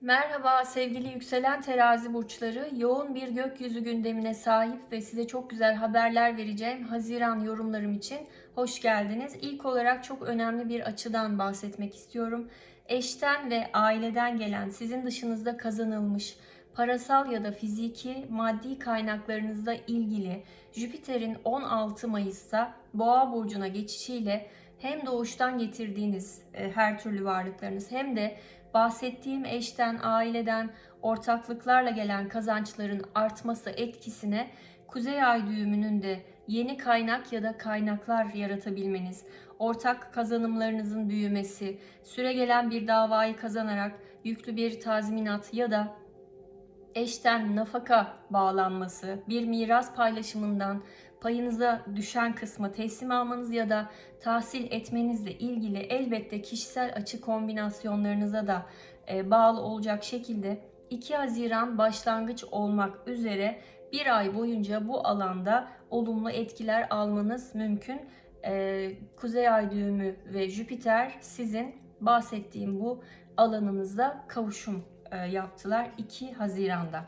Merhaba sevgili yükselen terazi burçları. Yoğun bir gökyüzü gündemine sahip ve size çok güzel haberler vereceğim Haziran yorumlarım için hoş geldiniz. İlk olarak çok önemli bir açıdan bahsetmek istiyorum. Eşten ve aileden gelen sizin dışınızda kazanılmış parasal ya da fiziki maddi kaynaklarınızla ilgili Jüpiter'in 16 Mayıs'ta Boğa burcuna geçişiyle hem doğuştan getirdiğiniz e, her türlü varlıklarınız hem de bahsettiğim eşten, aileden, ortaklıklarla gelen kazançların artması etkisine Kuzey Ay düğümünün de yeni kaynak ya da kaynaklar yaratabilmeniz, ortak kazanımlarınızın büyümesi, süre gelen bir davayı kazanarak yüklü bir tazminat ya da eşten nafaka bağlanması, bir miras paylaşımından payınıza düşen kısmı teslim almanız ya da tahsil etmenizle ilgili elbette kişisel açı kombinasyonlarınıza da e, bağlı olacak şekilde 2 Haziran başlangıç olmak üzere bir ay boyunca bu alanda olumlu etkiler almanız mümkün. E, Kuzey Ay düğümü ve Jüpiter sizin bahsettiğim bu alanınızda kavuşum yaptılar 2 Haziran'da.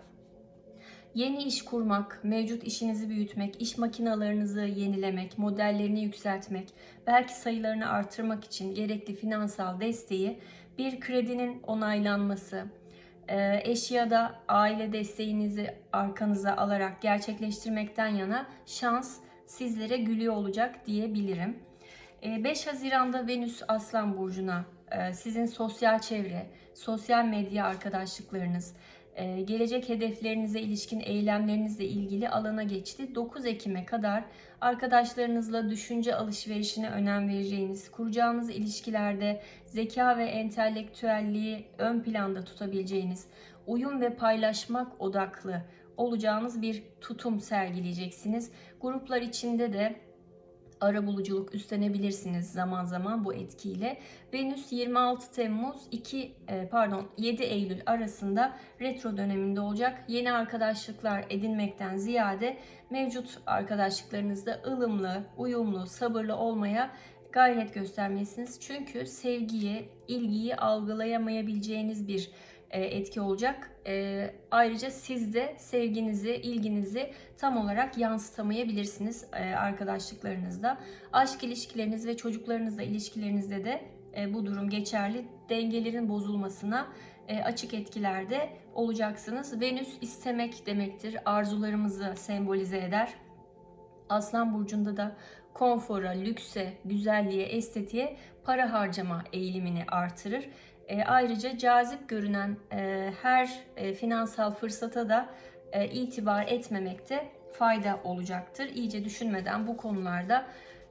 Yeni iş kurmak, mevcut işinizi büyütmek, iş makinalarınızı yenilemek, modellerini yükseltmek, belki sayılarını artırmak için gerekli finansal desteği bir kredinin onaylanması, e, eş ya da aile desteğinizi arkanıza alarak gerçekleştirmekten yana şans sizlere gülüyor olacak diyebilirim. 5 Haziran'da Venüs Aslan Burcu'na e, sizin sosyal çevre, sosyal medya arkadaşlıklarınız, e, gelecek hedeflerinize ilişkin eylemlerinizle ilgili alana geçti. 9 Ekim'e kadar arkadaşlarınızla düşünce alışverişine önem vereceğiniz, kuracağınız ilişkilerde zeka ve entelektüelliği ön planda tutabileceğiniz, uyum ve paylaşmak odaklı olacağınız bir tutum sergileyeceksiniz. Gruplar içinde de arabuluculuk üstlenebilirsiniz zaman zaman bu etkiyle. Venüs 26 Temmuz 2 e, pardon 7 Eylül arasında retro döneminde olacak. Yeni arkadaşlıklar edinmekten ziyade mevcut arkadaşlıklarınızda ılımlı, uyumlu, sabırlı olmaya gayret göstermelisiniz. Çünkü sevgiyi, ilgiyi algılayamayabileceğiniz bir etki olacak. E, ayrıca siz de sevginizi, ilginizi tam olarak yansıtamayabilirsiniz e, arkadaşlıklarınızda. Aşk ilişkileriniz ve çocuklarınızla ilişkilerinizde de bu durum geçerli. Dengelerin bozulmasına açık etkilerde olacaksınız. Venüs istemek demektir. Arzularımızı sembolize eder. Aslan burcunda da konfora, lükse, güzelliğe, estetiğe para harcama eğilimini artırır. E, ayrıca cazip görünen e, her e, finansal fırsata da e, itibar etmemekte fayda olacaktır. İyice düşünmeden bu konularda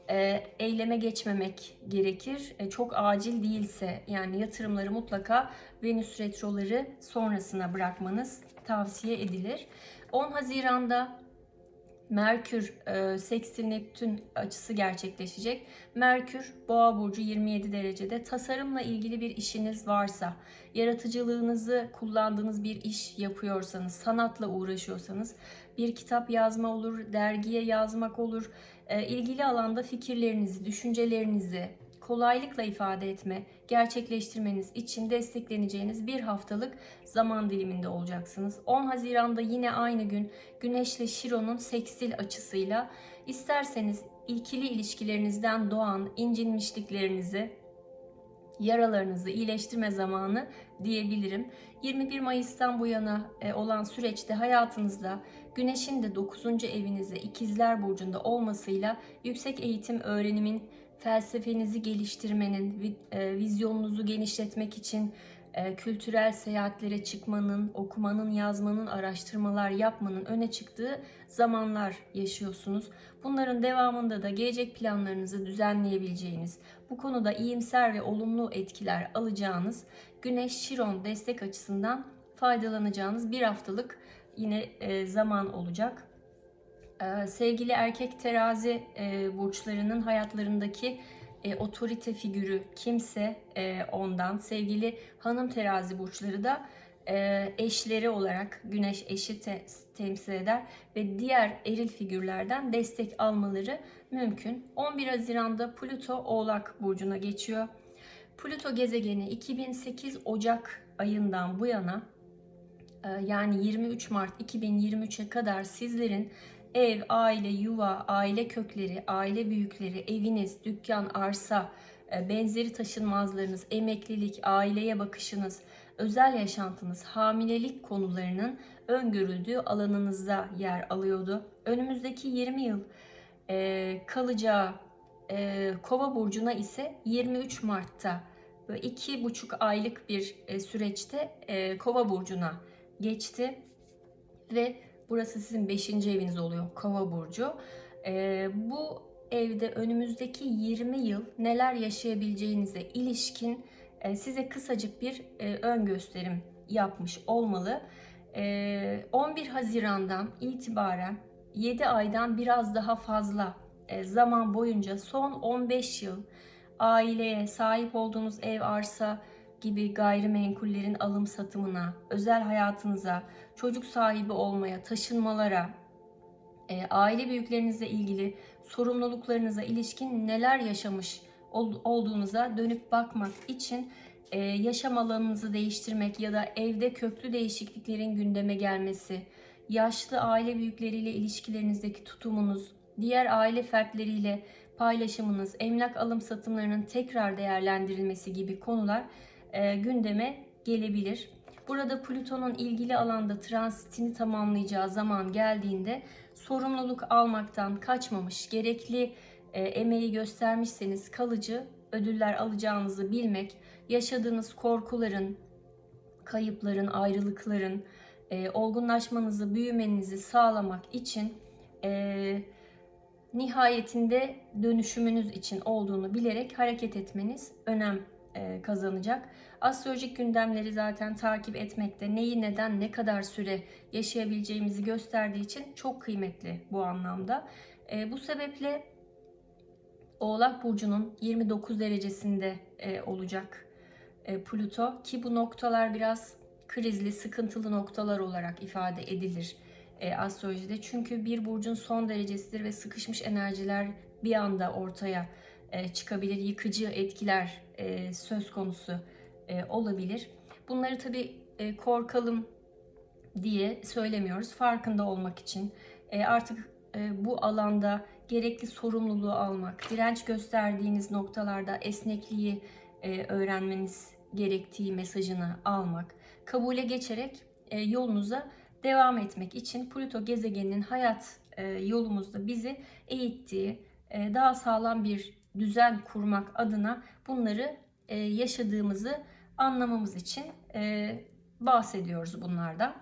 e, eyleme geçmemek gerekir. E, çok acil değilse yani yatırımları mutlaka Venüs retroları sonrasına bırakmanız tavsiye edilir. 10 Haziran'da Merkür e, sekstil Neptün açısı gerçekleşecek. Merkür Boğa burcu 27 derecede. Tasarımla ilgili bir işiniz varsa, yaratıcılığınızı kullandığınız bir iş yapıyorsanız, sanatla uğraşıyorsanız, bir kitap yazma olur, dergiye yazmak olur, e, ilgili alanda fikirlerinizi, düşüncelerinizi, kolaylıkla ifade etme, gerçekleştirmeniz için destekleneceğiniz bir haftalık zaman diliminde olacaksınız. 10 Haziran'da yine aynı gün Güneş ile Şiron'un sekstil açısıyla isterseniz ikili ilişkilerinizden doğan incinmişliklerinizi, yaralarınızı iyileştirme zamanı diyebilirim. 21 Mayıs'tan bu yana e, olan süreçte hayatınızda Güneş'in de 9. evinizde İkizler Burcu'nda olmasıyla yüksek eğitim öğrenimin felsefenizi geliştirmenin, e, vizyonunuzu genişletmek için e, kültürel seyahatlere çıkmanın, okumanın, yazmanın, araştırmalar yapmanın öne çıktığı zamanlar yaşıyorsunuz. Bunların devamında da gelecek planlarınızı düzenleyebileceğiniz, bu konuda iyimser ve olumlu etkiler alacağınız Güneş Şiron destek açısından faydalanacağınız bir haftalık yine e, zaman olacak. Ee, sevgili erkek terazi e, burçlarının hayatlarındaki e, otorite figürü kimse e, ondan. Sevgili hanım terazi burçları da eşleri olarak güneş eşi te, temsil eder ve diğer eril figürlerden destek almaları mümkün. 11 Haziran'da Plüto Oğlak burcuna geçiyor. Plüto gezegeni 2008 Ocak ayından bu yana yani 23 Mart 2023'e kadar sizlerin ev, aile, yuva, aile kökleri, aile büyükleri, eviniz, dükkan, arsa, e, benzeri taşınmazlarınız, emeklilik, aileye bakışınız, özel yaşantınız, hamilelik konularının öngörüldüğü alanınızda yer alıyordu. Önümüzdeki 20 yıl e, kalacağı e, Kova burcuna ise 23 Mart'ta böyle iki buçuk aylık bir e, süreçte e, Kova burcuna geçti ve burası sizin 5. eviniz oluyor Kova burcu. E, bu evde önümüzdeki 20 yıl neler yaşayabileceğinize ilişkin e, size kısacık bir e, ön gösterim yapmış olmalı. E, 11 Haziran'dan itibaren 7 aydan biraz daha fazla e, zaman boyunca son 15 yıl aileye sahip olduğunuz ev, arsa gibi gayrimenkullerin alım satımına, özel hayatınıza, çocuk sahibi olmaya, taşınmalara, e, aile büyüklerinizle ilgili sorumluluklarınıza ilişkin neler yaşamış ol- olduğunuza dönüp bakmak için e, yaşam alanınızı değiştirmek ya da evde köklü değişikliklerin gündeme gelmesi, yaşlı aile büyükleriyle ilişkilerinizdeki tutumunuz, diğer aile fertleriyle paylaşımınız, emlak alım satımlarının tekrar değerlendirilmesi gibi konular e, gündeme gelebilir. Burada Plüton'un ilgili alanda transitini tamamlayacağı zaman geldiğinde sorumluluk almaktan kaçmamış, gerekli e, emeği göstermişseniz kalıcı ödüller alacağınızı bilmek, yaşadığınız korkuların, kayıpların, ayrılıkların, e, olgunlaşmanızı, büyümenizi sağlamak için e, nihayetinde dönüşümünüz için olduğunu bilerek hareket etmeniz önem kazanacak. Astrolojik gündemleri zaten takip etmekte neyi neden ne kadar süre yaşayabileceğimizi gösterdiği için çok kıymetli bu anlamda. E, bu sebeple Oğlak Burcu'nun 29 derecesinde e, olacak e, Plüto ki bu noktalar biraz krizli, sıkıntılı noktalar olarak ifade edilir e, astrolojide. Çünkü bir burcun son derecesidir ve sıkışmış enerjiler bir anda ortaya e, çıkabilir. Yıkıcı etkiler e, söz konusu e, olabilir. Bunları tabii e, korkalım diye söylemiyoruz. Farkında olmak için e, artık e, bu alanda gerekli sorumluluğu almak, direnç gösterdiğiniz noktalarda esnekliği e, öğrenmeniz gerektiği mesajını almak, kabule geçerek e, yolunuza devam etmek için Plüto gezegeninin hayat e, yolumuzda bizi eğittiği, e, daha sağlam bir düzen kurmak adına bunları e, yaşadığımızı anlamamız için e, bahsediyoruz bunlardan.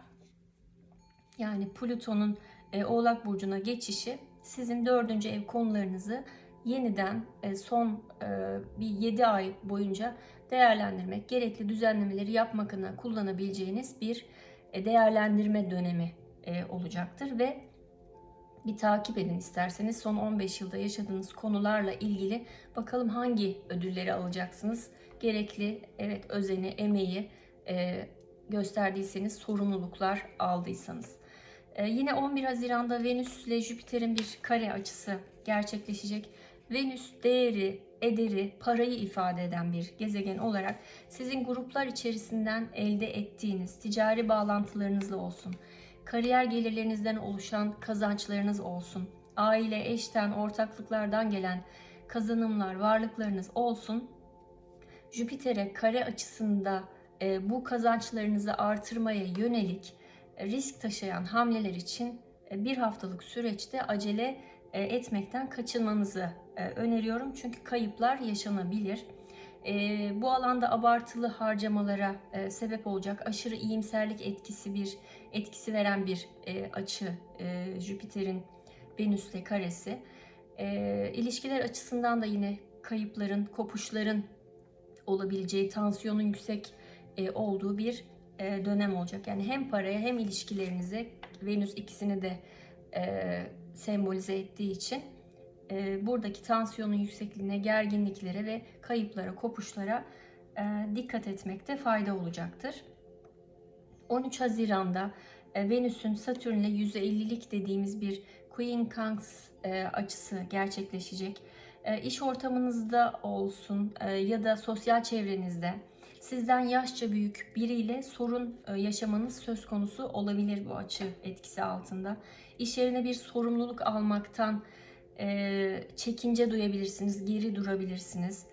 Yani Plüton'un e, Oğlak Burcu'na geçişi sizin dördüncü ev konularınızı yeniden e, son e, bir 7 ay boyunca değerlendirmek, gerekli düzenlemeleri yapmak adına kullanabileceğiniz bir e, değerlendirme dönemi e, olacaktır ve bir takip edin isterseniz son 15 yılda yaşadığınız konularla ilgili bakalım hangi ödülleri alacaksınız. Gerekli evet özeni, emeği e, gösterdiyseniz, sorumluluklar aldıysanız. E, yine 11 Haziran'da Venüs ile Jüpiter'in bir kare açısı gerçekleşecek. Venüs değeri, ederi, parayı ifade eden bir gezegen olarak sizin gruplar içerisinden elde ettiğiniz ticari bağlantılarınızla olsun, kariyer gelirlerinizden oluşan kazançlarınız olsun, aile, eşten, ortaklıklardan gelen kazanımlar, varlıklarınız olsun. Jüpiter'e kare açısında e, bu kazançlarınızı artırmaya yönelik e, risk taşıyan hamleler için e, bir haftalık süreçte acele e, etmekten kaçınmanızı öneriyorum. Çünkü kayıplar yaşanabilir. Bu alanda abartılı harcamalara sebep olacak aşırı iyimserlik etkisi bir etkisi veren bir açı Jüpiter'in Venüs'te karesi. İlişkiler açısından da yine kayıpların, kopuşların olabileceği, tansiyonun yüksek olduğu bir dönem olacak. Yani hem paraya hem ilişkilerinize Venüs ikisini de sembolize ettiği için e, buradaki tansiyonun yüksekliğine, gerginliklere ve kayıplara, kopuşlara e, dikkat etmekte fayda olacaktır. 13 Haziran'da e, Venüs'ün Satürn'le %50'lik dediğimiz bir Quincunx e, açısı gerçekleşecek. e, iş ortamınızda olsun e, ya da sosyal çevrenizde sizden yaşça büyük biriyle sorun e, yaşamanız söz konusu olabilir bu açı etkisi altında. İş yerine bir sorumluluk almaktan e, çekince duyabilirsiniz, geri durabilirsiniz.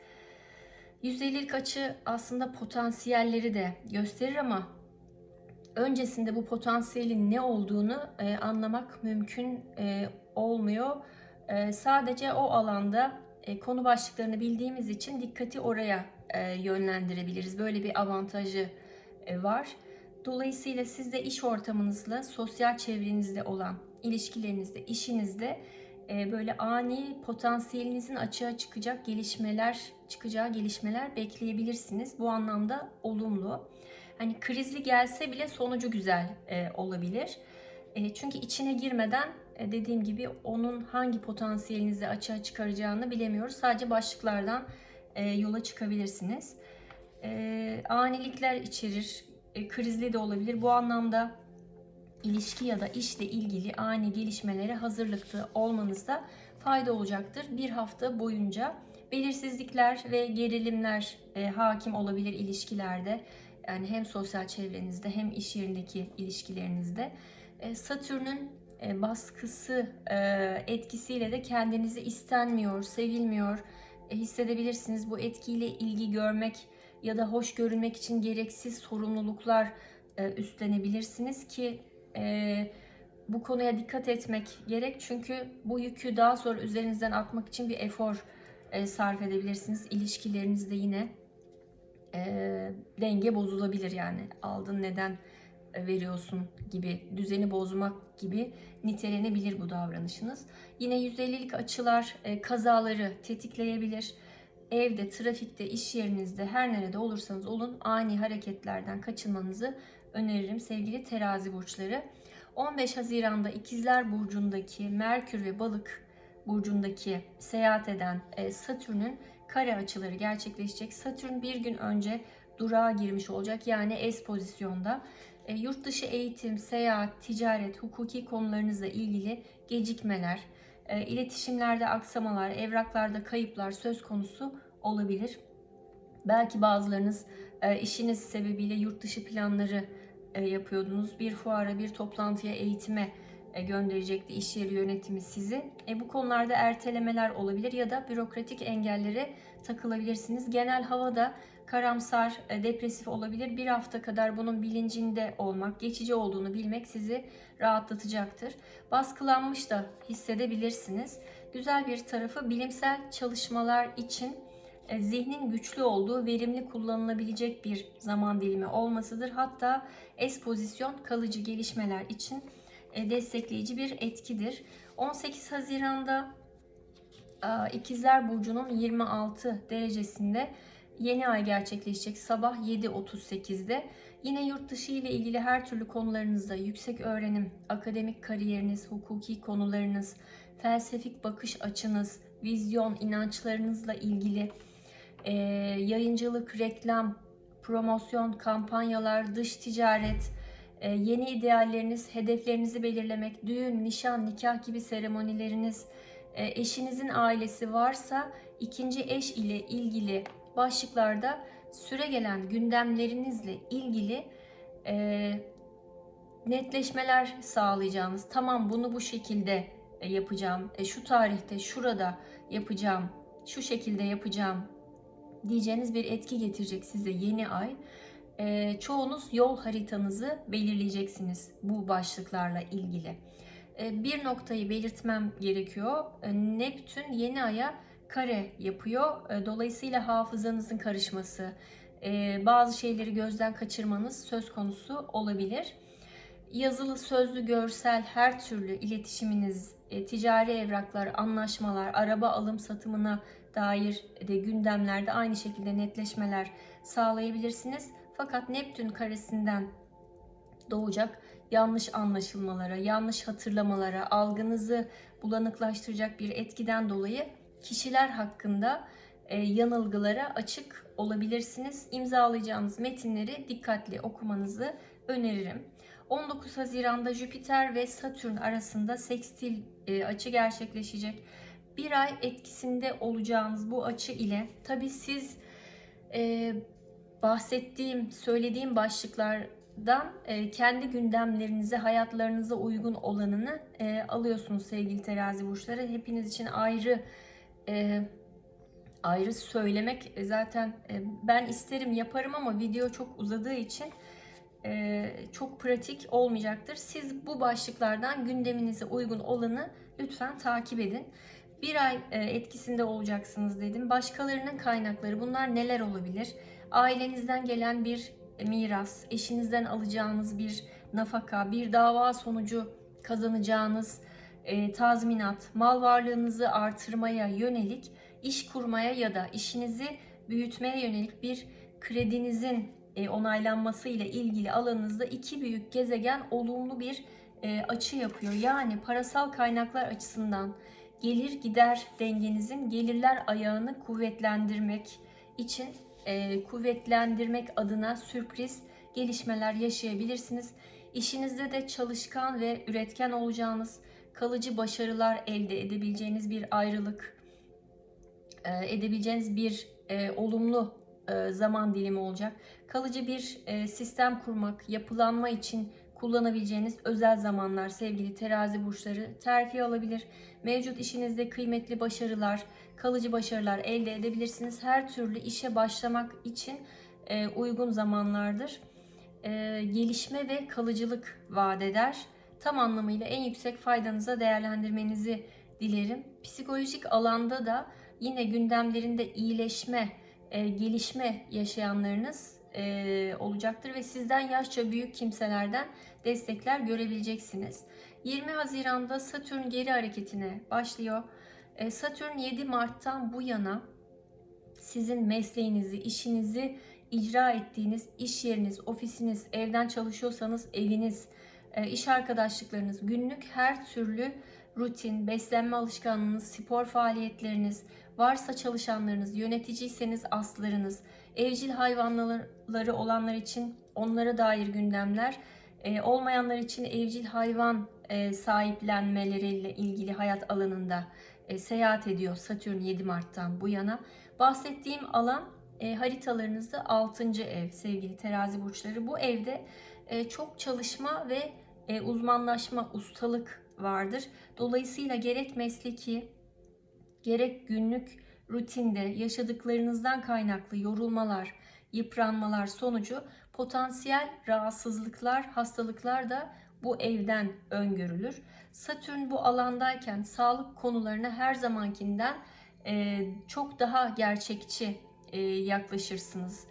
%50'lik açı aslında potansiyelleri de gösterir ama öncesinde bu potansiyelin ne olduğunu e, anlamak mümkün e, olmuyor. E, sadece o alanda e, konu başlıklarını bildiğimiz için dikkati oraya e, yönlendirebiliriz. Böyle bir avantajı e, var. Dolayısıyla siz de iş ortamınızla, sosyal çevrenizde olan ilişkilerinizde, işinizde böyle ani potansiyelinizin açığa çıkacak gelişmeler, çıkacağı gelişmeler bekleyebilirsiniz. Bu anlamda olumlu. Hani krizli gelse bile sonucu güzel e, olabilir. E, çünkü içine girmeden e, dediğim gibi onun hangi potansiyelinizi açığa çıkaracağını bilemiyoruz. Sadece başlıklardan e, yola çıkabilirsiniz. E, anilikler içerir, e, krizli de olabilir. Bu anlamda ilişki ya da işle ilgili ani gelişmelere hazırlıklı olmanızda fayda olacaktır. Bir hafta boyunca belirsizlikler ve gerilimler e, hakim olabilir ilişkilerde. Yani hem sosyal çevrenizde hem iş yerindeki ilişkilerinizde. E, Satürn'ün e, baskısı e, etkisiyle de kendinizi istenmiyor, sevilmiyor e, hissedebilirsiniz. Bu etkiyle ilgi görmek ya da hoş görünmek için gereksiz sorumluluklar e, üstlenebilirsiniz ki e, bu konuya dikkat etmek gerek. Çünkü bu yükü daha sonra üzerinizden atmak için bir efor e, sarf edebilirsiniz. İlişkilerinizde yine e, denge bozulabilir yani. Aldın neden veriyorsun gibi düzeni bozmak gibi nitelenebilir bu davranışınız. Yine %50'lik açılar e, kazaları tetikleyebilir. Evde, trafikte, iş yerinizde her nerede olursanız olun ani hareketlerden kaçınmanızı öneririm sevgili terazi burçları. 15 Haziran'da İkizler Burcu'ndaki Merkür ve Balık burcundaki seyahat eden e, Satürn'ün kare açıları gerçekleşecek. Satürn bir gün önce durağa girmiş olacak yani S pozisyonda. E, yurt dışı eğitim, seyahat, ticaret, hukuki konularınızla ilgili gecikmeler, e, iletişimlerde aksamalar, evraklarda kayıplar söz konusu olabilir. Belki bazılarınız e, işiniz sebebiyle yurt dışı planları yapıyordunuz. Bir fuara, bir toplantıya, eğitime e, gönderecekti iş yeri yönetimi sizi. E, bu konularda ertelemeler olabilir ya da bürokratik engellere takılabilirsiniz. Genel havada karamsar, e, depresif olabilir. Bir hafta kadar bunun bilincinde olmak, geçici olduğunu bilmek sizi rahatlatacaktır. Baskılanmış da hissedebilirsiniz. Güzel bir tarafı bilimsel çalışmalar için e, zihnin güçlü olduğu, verimli kullanılabilecek bir zaman dilimi olmasıdır. Hatta es pozisyon kalıcı gelişmeler için e, destekleyici bir etkidir. 18 Haziran'da e, İkizler Burcu'nun 26 derecesinde yeni ay gerçekleşecek sabah 7.38'de. Yine yurt dışı ile ilgili her türlü konularınızda yüksek öğrenim, akademik kariyeriniz, hukuki konularınız, felsefik bakış açınız, vizyon, inançlarınızla ilgili e, yayıncılık, reklam, promosyon, kampanyalar, dış ticaret, e, yeni idealleriniz, hedeflerinizi belirlemek, düğün, nişan, nikah gibi seremonileriniz, e, eşinizin ailesi varsa ikinci eş ile ilgili başlıklarda süre gelen gündemlerinizle ilgili e, netleşmeler sağlayacağınız, tamam bunu bu şekilde e, yapacağım, e, şu tarihte, şurada yapacağım, şu şekilde yapacağım diyeceğiniz bir etki getirecek size yeni ay. E, çoğunuz yol haritanızı belirleyeceksiniz bu başlıklarla ilgili. E, bir noktayı belirtmem gerekiyor. E, Neptün yeni aya kare yapıyor. E, dolayısıyla hafızanızın karışması, e, bazı şeyleri gözden kaçırmanız söz konusu olabilir. Yazılı, sözlü, görsel her türlü iletişiminiz, e, ticari evraklar, anlaşmalar, araba alım satımına dair de gündemlerde aynı şekilde netleşmeler sağlayabilirsiniz. Fakat Neptün karesinden doğacak yanlış anlaşılmalara, yanlış hatırlamalara, algınızı bulanıklaştıracak bir etkiden dolayı kişiler hakkında e, yanılgılara açık olabilirsiniz. İmzalayacağınız metinleri dikkatli okumanızı öneririm. 19 Haziran'da Jüpiter ve Satürn arasında sekstil e, açı gerçekleşecek. Bir ay etkisinde olacağınız bu açı ile tabi siz e, bahsettiğim, söylediğim başlıklardan e, kendi gündemlerinize, hayatlarınıza uygun olanını e, alıyorsunuz sevgili terazi burçları. Hepiniz için ayrı e, ayrı söylemek zaten e, ben isterim yaparım ama video çok uzadığı için e, çok pratik olmayacaktır. Siz bu başlıklardan gündeminize uygun olanı lütfen takip edin. Bir ay e, etkisinde olacaksınız dedim. Başkalarının kaynakları bunlar neler olabilir? Ailenizden gelen bir miras, eşinizden alacağınız bir nafaka, bir dava sonucu kazanacağınız e, tazminat, mal varlığınızı artırmaya yönelik iş kurmaya ya da işinizi büyütmeye yönelik bir kredinizin e, onaylanması ile ilgili alanınızda iki büyük gezegen olumlu bir e, açı yapıyor. Yani parasal kaynaklar açısından gelir gider dengenizin gelirler ayağını kuvvetlendirmek için e, kuvvetlendirmek adına sürpriz gelişmeler yaşayabilirsiniz. İşinizde de çalışkan ve üretken olacağınız, kalıcı başarılar elde edebileceğiniz bir ayrılık, e, edebileceğiniz bir e, olumlu e, zaman dilimi olacak. Kalıcı bir e, sistem kurmak, yapılanma için kullanabileceğiniz özel zamanlar sevgili terazi burçları terfi alabilir. Mevcut işinizde kıymetli başarılar, kalıcı başarılar elde edebilirsiniz. Her türlü işe başlamak için e, uygun zamanlardır. E, gelişme ve kalıcılık vaat eder. Tam anlamıyla en yüksek faydanıza değerlendirmenizi dilerim. Psikolojik alanda da yine gündemlerinde iyileşme, e, gelişme yaşayanlarınız e, olacaktır ve sizden yaşça büyük kimselerden destekler görebileceksiniz. 20 Haziran'da Satürn geri hareketine başlıyor. E, Satürn 7 Mart'tan bu yana sizin mesleğinizi, işinizi icra ettiğiniz iş yeriniz, ofisiniz, evden çalışıyorsanız eviniz, iş arkadaşlıklarınız, günlük her türlü rutin, beslenme alışkanlığınız, spor faaliyetleriniz, varsa çalışanlarınız, yöneticiyseniz aslarınız, evcil hayvanları olanlar için onlara dair gündemler, e, olmayanlar için evcil hayvan e, sahiplenmeleriyle ilgili hayat alanında e, seyahat ediyor Satürn 7 Mart'tan bu yana. Bahsettiğim alan e, haritalarınızda 6. ev sevgili terazi burçları. Bu evde çok çalışma ve uzmanlaşma, ustalık vardır. Dolayısıyla gerek mesleki gerek günlük rutinde yaşadıklarınızdan kaynaklı yorulmalar, yıpranmalar sonucu potansiyel rahatsızlıklar, hastalıklar da bu evden öngörülür. Satürn bu alandayken sağlık konularına her zamankinden e, çok daha gerçekçi e, yaklaşırsınız.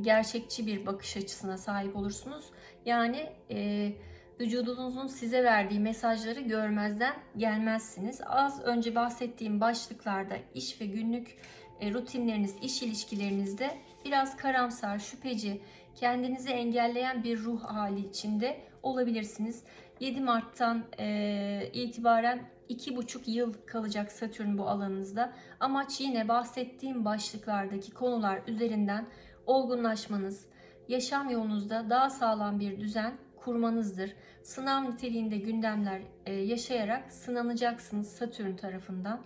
Gerçekçi bir bakış açısına sahip olursunuz. Yani e, vücudunuzun size verdiği mesajları görmezden gelmezsiniz. Az önce bahsettiğim başlıklarda iş ve günlük e, rutinleriniz, iş ilişkilerinizde biraz karamsar, şüpheci, kendinizi engelleyen bir ruh hali içinde olabilirsiniz. 7 Mart'tan e, itibaren 2,5 yıl kalacak Satürn bu alanınızda. Amaç yine bahsettiğim başlıklardaki konular üzerinden olgunlaşmanız, yaşam yolunuzda daha sağlam bir düzen kurmanızdır. Sınav niteliğinde gündemler e, yaşayarak sınanacaksınız Satürn tarafından.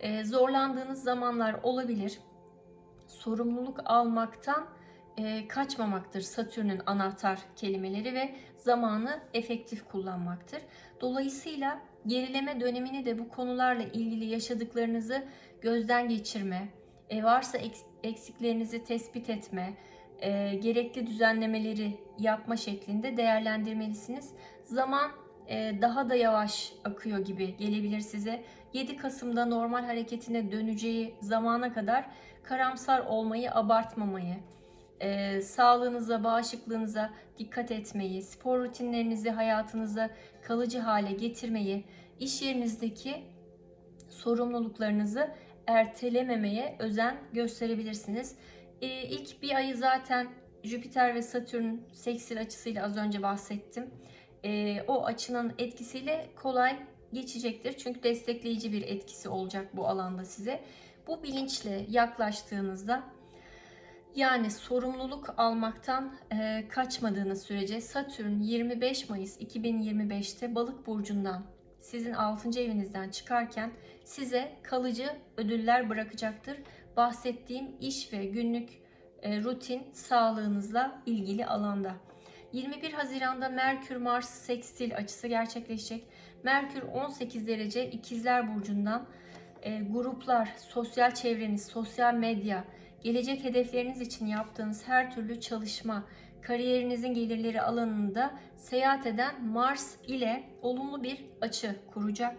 E, zorlandığınız zamanlar olabilir. Sorumluluk almaktan e, kaçmamaktır Satürn'ün anahtar kelimeleri ve zamanı efektif kullanmaktır. Dolayısıyla gerileme dönemini de bu konularla ilgili yaşadıklarınızı gözden geçirme, varsa eksiklerinizi tespit etme, e, gerekli düzenlemeleri yapma şeklinde değerlendirmelisiniz. Zaman e, daha da yavaş akıyor gibi gelebilir size. 7 Kasım'da normal hareketine döneceği zamana kadar karamsar olmayı, abartmamayı, e, sağlığınıza, bağışıklığınıza dikkat etmeyi, spor rutinlerinizi hayatınıza kalıcı hale getirmeyi, iş yerinizdeki sorumluluklarınızı ertelememeye özen gösterebilirsiniz. E, ilk bir ayı zaten Jüpiter ve Satürn seksil açısıyla az önce bahsettim. E, o açının etkisiyle kolay geçecektir. Çünkü destekleyici bir etkisi olacak bu alanda size. Bu bilinçle yaklaştığınızda yani sorumluluk almaktan e, kaçmadığınız sürece Satürn 25 Mayıs 2025'te Balık burcundan sizin 6. evinizden çıkarken size kalıcı ödüller bırakacaktır. Bahsettiğim iş ve günlük e, rutin sağlığınızla ilgili alanda. 21 Haziran'da Merkür Mars sekstil açısı gerçekleşecek. Merkür 18 derece İkizler burcundan e, gruplar, sosyal çevreniz, sosyal medya, gelecek hedefleriniz için yaptığınız her türlü çalışma, kariyerinizin gelirleri alanında seyahat eden Mars ile olumlu bir açı kuracak.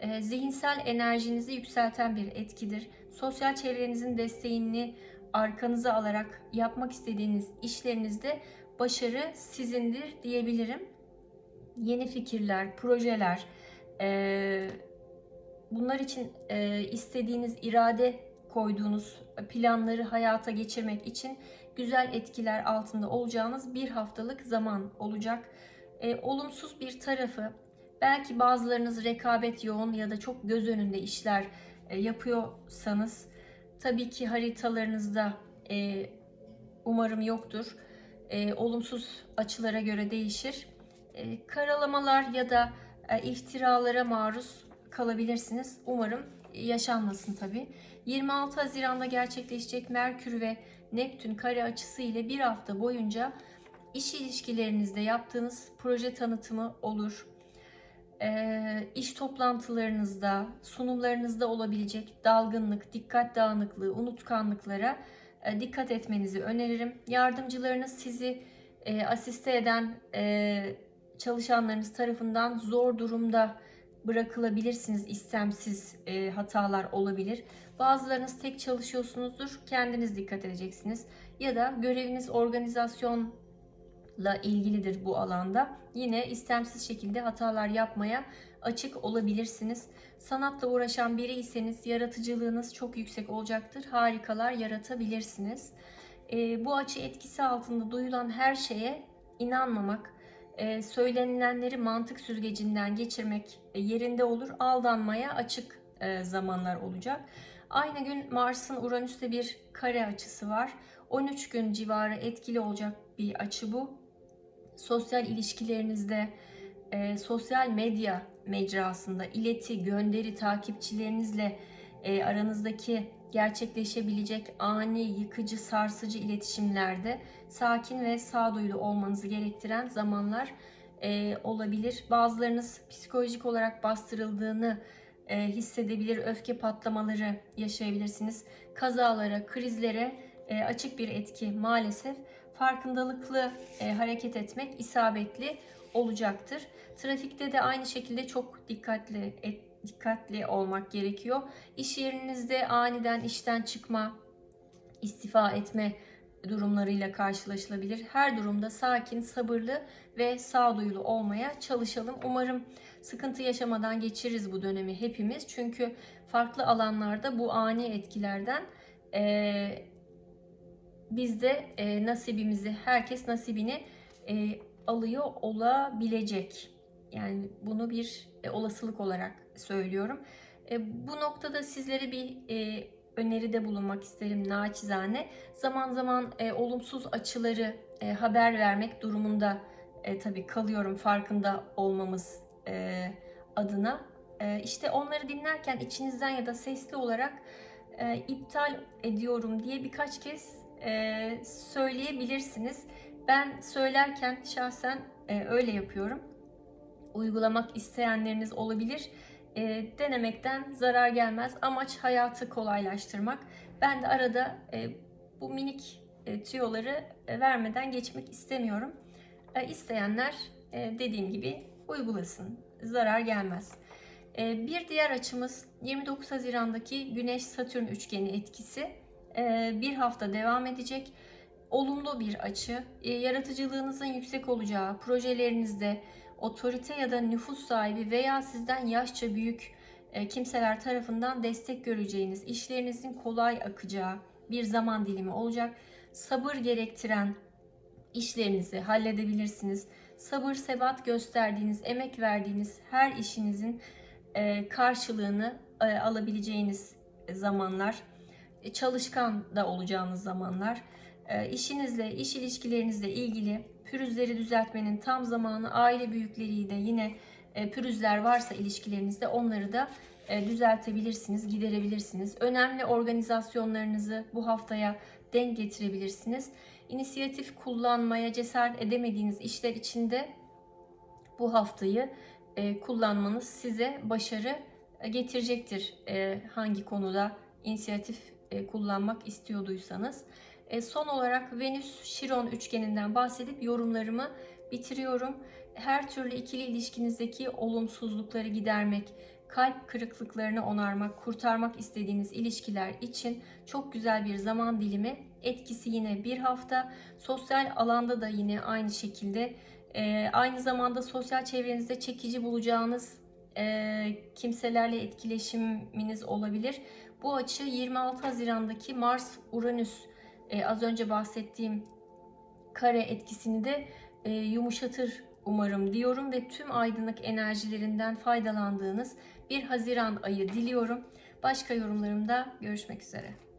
E, zihinsel enerjinizi yükselten bir etkidir. Sosyal çevrenizin desteğini arkanıza alarak yapmak istediğiniz işlerinizde başarı sizindir diyebilirim. Yeni fikirler, projeler, e, bunlar için e, istediğiniz irade koyduğunuz planları hayata geçirmek için güzel etkiler altında olacağınız bir haftalık zaman olacak. Olumsuz bir tarafı belki bazılarınız rekabet yoğun ya da çok göz önünde işler e, yapıyorsanız tabii ki haritalarınızda e, umarım yoktur. E, olumsuz açılara göre değişir. Karalamalar ya da iftiralara maruz kalabilirsiniz. Umarım yaşanmasın tabii. 26 Haziran'da gerçekleşecek Merkür ve Neptün kare açısı ile bir hafta boyunca iş ilişkilerinizde yaptığınız proje tanıtımı olur. İş toplantılarınızda, sunumlarınızda olabilecek dalgınlık, dikkat dağınıklığı, unutkanlıklara dikkat etmenizi öneririm. Yardımcılarınız sizi asiste eden çalışanlarınız tarafından zor durumda bırakılabilirsiniz. istemsiz e, hatalar olabilir. Bazılarınız tek çalışıyorsunuzdur. Kendiniz dikkat edeceksiniz. Ya da göreviniz organizasyonla ilgilidir bu alanda. Yine istemsiz şekilde hatalar yapmaya açık olabilirsiniz. Sanatla uğraşan biriyseniz yaratıcılığınız çok yüksek olacaktır. Harikalar yaratabilirsiniz. E, bu açı etkisi altında duyulan her şeye inanmamak, e, söylenilenleri mantık süzgecinden geçirmek e, yerinde olur. Aldanmaya açık e, zamanlar olacak. Aynı gün Mars'ın Uranüs'te bir kare açısı var. 13 gün civarı etkili olacak bir açı bu. Sosyal ilişkilerinizde, e, sosyal medya mecrasında ileti, gönderi takipçilerinizle e, aranızdaki gerçekleşebilecek ani, yıkıcı, sarsıcı iletişimlerde sakin ve sağduyulu olmanızı gerektiren zamanlar e, olabilir. Bazılarınız psikolojik olarak bastırıldığını e, hissedebilir, öfke patlamaları yaşayabilirsiniz. Kazalara, krizlere e, açık bir etki maalesef. Farkındalıklı e, hareket etmek isabetli olacaktır. Trafikte de aynı şekilde çok dikkatli et, dikkatli olmak gerekiyor. İş yerinizde aniden işten çıkma, istifa etme durumlarıyla karşılaşılabilir. Her durumda sakin, sabırlı ve sağduyulu olmaya çalışalım. Umarım sıkıntı yaşamadan geçiririz bu dönemi hepimiz. Çünkü farklı alanlarda bu ani etkilerden e, biz de e, nasibimizi, herkes nasibini e, alıyor olabilecek. Yani bunu bir e, olasılık olarak söylüyorum. E, bu noktada sizlere bir e, öneride bulunmak isterim naçizane. Zaman zaman e, olumsuz açıları e, haber vermek durumunda e, tabii kalıyorum farkında olmamız e, adına. E, işte onları dinlerken içinizden ya da sesli olarak e, iptal ediyorum diye birkaç kez e, söyleyebilirsiniz. Ben söylerken şahsen e, öyle yapıyorum. Uygulamak isteyenleriniz olabilir. E, denemekten zarar gelmez. Amaç hayatı kolaylaştırmak. Ben de arada bu minik tüyoları vermeden geçmek istemiyorum. E, isteyenler e, dediğim gibi uygulasın. Zarar gelmez. Bir diğer açımız 29 Haziran'daki Güneş-Satürn üçgeni etkisi bir hafta devam edecek. Olumlu bir açı, e, yaratıcılığınızın yüksek olacağı, projelerinizde otorite ya da nüfus sahibi veya sizden yaşça büyük e, kimseler tarafından destek göreceğiniz, işlerinizin kolay akacağı bir zaman dilimi olacak. Sabır gerektiren işlerinizi halledebilirsiniz. Sabır, sebat gösterdiğiniz, emek verdiğiniz her işinizin e, karşılığını e, alabileceğiniz zamanlar. Çalışkan da olacağınız zamanlar. İşinizle, iş ilişkilerinizle ilgili pürüzleri düzeltmenin tam zamanı aile büyükleriyle yine e, pürüzler varsa ilişkilerinizde onları da e, düzeltebilirsiniz, giderebilirsiniz. Önemli organizasyonlarınızı bu haftaya denk getirebilirsiniz. İnisiyatif kullanmaya cesaret edemediğiniz işler içinde bu haftayı e, kullanmanız size başarı e, getirecektir. E, hangi konuda inisiyatif e, kullanmak istiyorduysanız. E, son olarak Venüs Şiron üçgeninden bahsedip yorumlarımı bitiriyorum. Her türlü ikili ilişkinizdeki olumsuzlukları gidermek, kalp kırıklıklarını onarmak, kurtarmak istediğiniz ilişkiler için çok güzel bir zaman dilimi. Etkisi yine bir hafta. Sosyal alanda da yine aynı şekilde e, aynı zamanda sosyal çevrenizde çekici bulacağınız kimselerle etkileşiminiz olabilir. Bu açı 26 Haziran'daki Mars-Uranüs e, az önce bahsettiğim kare etkisini de e, yumuşatır umarım diyorum ve tüm aydınlık enerjilerinden faydalandığınız bir Haziran ayı diliyorum. Başka yorumlarımda görüşmek üzere.